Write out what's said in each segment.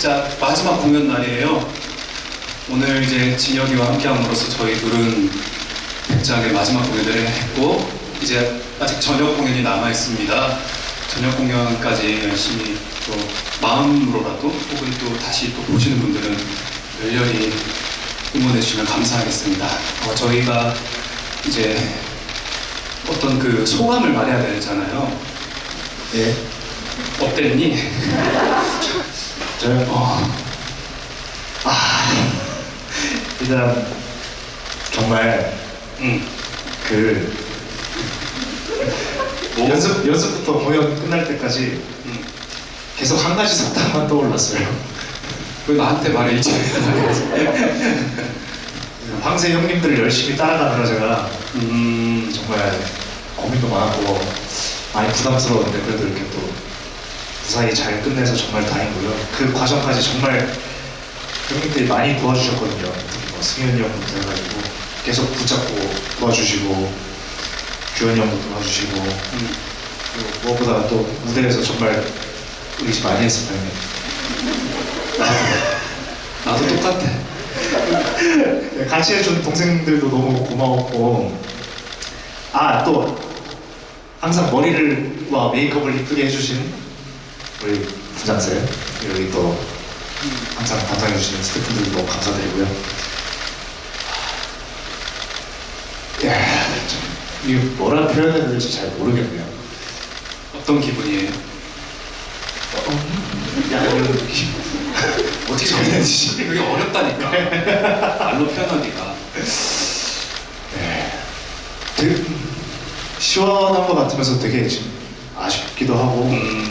백작 마지막 공연 날이에요. 오늘 이제 진혁이와 함께함으로써 저희 둘은 백작의 마지막 공연을 했고 이제 아직 저녁 공연이 남아 있습니다. 저녁 공연까지 열심히 또 마음으로라도 혹은 또 다시 또 보시는 분들은 열렬히 응원해 주시면 감사하겠습니다. 어, 저희가 이제 어떤 그 소감을 말해야 되잖아요. 예. 어땠니? 저요? 어, 일단 정말 응. 그 뭐? 연습 연습부터 공연 끝날 때까지 응. 계속 한 가지 속담만 떠올랐어요. 왜 나한테 말해 이제? 황새 형님들을 열심히 따라가느라 제가 음, 정말 고민도 많았고 많이 부담스러웠는데 그래도 이렇게 또 무사히 잘 끝내서 정말 다행이고요. 그 과정까지 정말 형님들이 많이 도와주셨거든요. 뭐 승현이 형부터 해가지고 계속 붙잡고 도와주시고 규현이 형도 도와주시고 음. 무엇보다 또 무대에서 정말 의지 많이 했을 텐데 나도 똑같아. 같이 해준 동생들도 너무 고마웠고 아 또 항상 머리를 와 메이크업을 이쁘게 해주신 우리 부장쌤 여기 또 항상 담당해 주시는 스태프분들도 너무 감사드리고요 야, 좀 이게 뭐라 표현해야 될지 잘 모르겠네요 어떤 기분이에요? 야 이런 느낌 어떻게 표현해야 되지? 그게 어렵다니까. 말로 표현하기가. 되게 시원한 것 같으면서 되게 지금 아쉽기도 하고 음,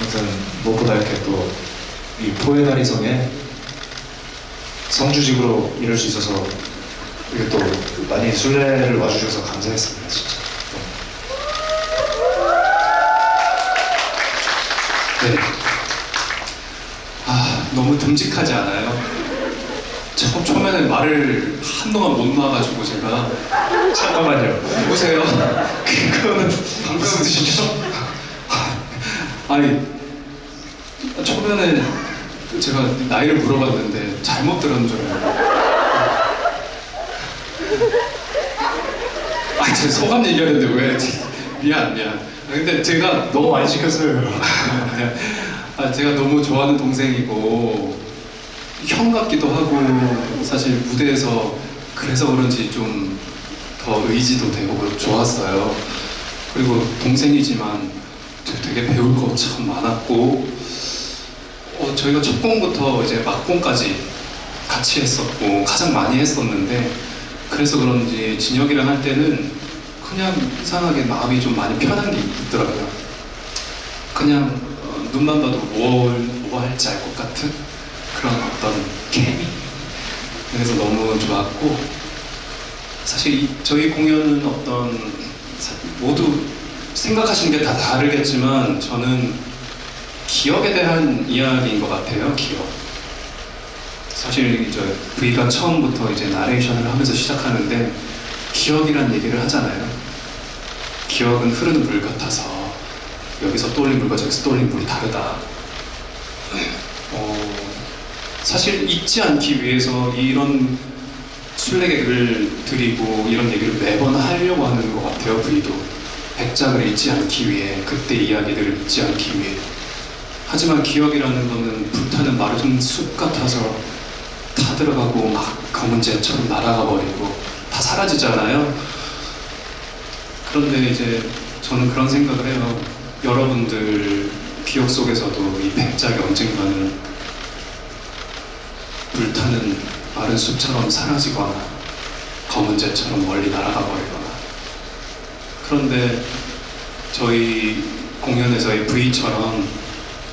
아무튼 무엇보다 이렇게 또 이 포에나리성에 성주직으로 일할 수 있어서 이게 또 많이 순례를 와주셔서 감사했습니다 진짜 네. 아, 너무 듬직하지 않아요? 처음 처음에는 말을 한동안 못 놔가지고 제가 잠깐만요 보세요. 그거는 방금 뜻이죠? 아니 처음에는 제가 나이를 물어봤는데 잘못 들은 줄 알고. 아니 제 소감 얘기하는데 왜 미안 미안. 아, 근데 제가 너무 많이 시켰어요 아, 제가 너무 좋아하는 동생이고 형 같기도 하고 사실 무대에서 그래서 그런지 좀 더 의지도 되고 좋았어요. 그리고 동생이지만 되게 배울 거 참 많았고 어, 저희가 첫 공부터 이제 막공까지 같이 했었고 가장 많이 했었는데 그래서 그런지 진혁이랑 할 때는 그냥 이상하게 마음이 좀 많이 편한 게 있더라고요. 그냥 어, 눈만 봐도 뭘, 뭐 할지 알 것 같은 그런 어떤 케미 그래서 너무 좋았고 사실 이, 저희 공연은 어떤 사- 모두 생각하시는 게 다 다르겠지만 저는 기억에 대한 이야기인 것 같아요 기억 사실 이제 V가 처음부터 이제 나레이션을 하면서 시작하는데 기억이란 얘기를 하잖아요 기억은 흐르는 물 같아서 여기서 떠올린 물과 저기서 떠올린 물이 다르다. 어, 사실 잊지 않기 위해서 이런 순례객을 드리고 이런 얘기를 매번 하려고 하는 것 같아요. 브이도 백작을 잊지 않기 위해 그때 이야기들을 잊지 않기 위해. 하지만 기억이라는 거는 불타는 마른 숲 같아서 다 들어가고 막 검은 재처럼 날아가 버리고 다 사라지잖아요. 그런데 이제 저는 그런 생각을 해요. 여러분들 기억 속에서도 이 백작이 언젠가는 불타는 마른 숲처럼 사라지거나 검은 재처럼 멀리 날아가 버리거나 그런데 저희 공연에서의 V처럼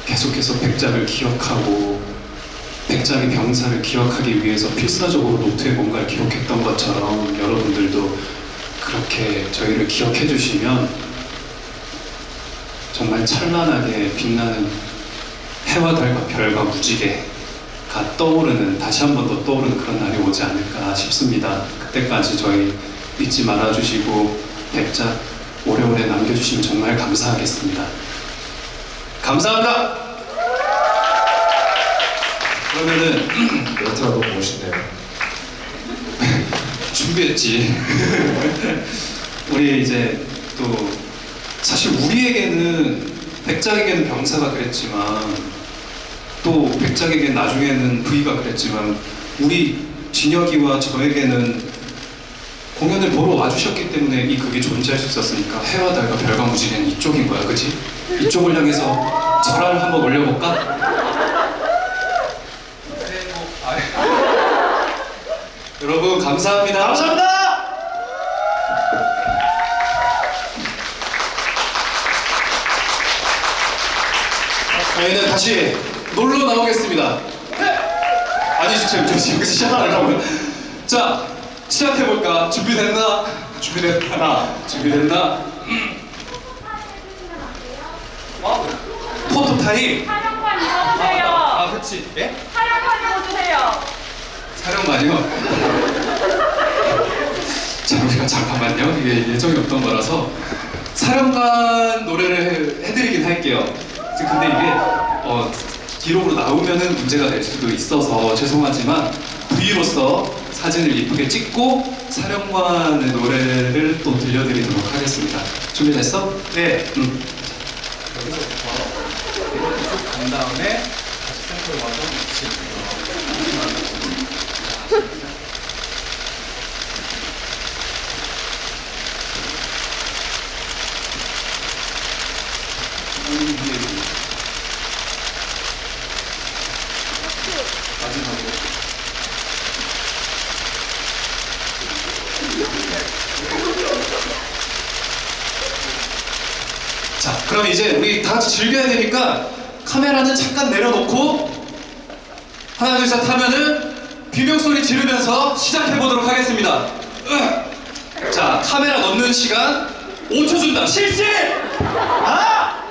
계속해서 백작을 기억하고 백작의 병사를 기억하기 위해서 필사적으로 노트에 뭔가를 기록했던 것처럼 여러분들도 그렇게 저희를 기억해 주시면 정말 찬란하게 빛나는 해와 달과 별과 무지개가 떠오르는 다시 한 번 더 떠오르는 그런 날이 오지 않을까 싶습니다. 그때까지 저희 잊지 말아 주시고 백작 오래오래 남겨주시면 정말 감사하겠습니다. 감사합니다. 그러면은 멘트가 너무 멋있네요. 준비했지. 우리 이제 또 사실 우리에게는 백작에게는 병사가 그랬지만 또 백작에게는 나중에는 V가 그랬지만 우리 진혁이와 저에게는 공연을 보러 와주셨기 때문에 이 극이 존재할 수 있었으니까 해와 달과 별과 무지개는 이쪽인 거야, 그치? 이쪽을 향해서 절하를 한번 올려볼까? 새해 복 아, 여러분 감사합니다. 감사합니다. 저희는 다시 놀러 나오겠습니다. 아니 지금 저 지금 시작하려고요. 자 시작해 볼까? 준비됐나? 준비됐나? 준비됐나? 어? 포토 타임. 촬영관 아, 입어주세요. 그렇지. 예? 촬영관 입어주세요. 촬영만요. 자, 우리가 잠깐만요. 이게 예정이 없던 거라서 사령관 노래를 해- 해드리긴 할게요. 근데 이게 어, 기록으로 나오면은 문제가 될 수도 있어서 죄송하지만 V로서 사진을 이쁘게 찍고 사령관의 노래를 또 들려드리도록 하겠습니다. 준비됐어? 네. 음. 여기서부터 이렇게 쭉간 다음에 다시 센터로 와서 같이 마지막으로 자 그럼 이제 우리 다 같이 즐겨야 되니까 카메라는 잠깐 내려놓고 하나 둘 셋 하면은 비명 소리 지르면서 시작해 보도록 하겠습니다. 으. 자 카메라 넣는 시간 5초 준다. 실시! 아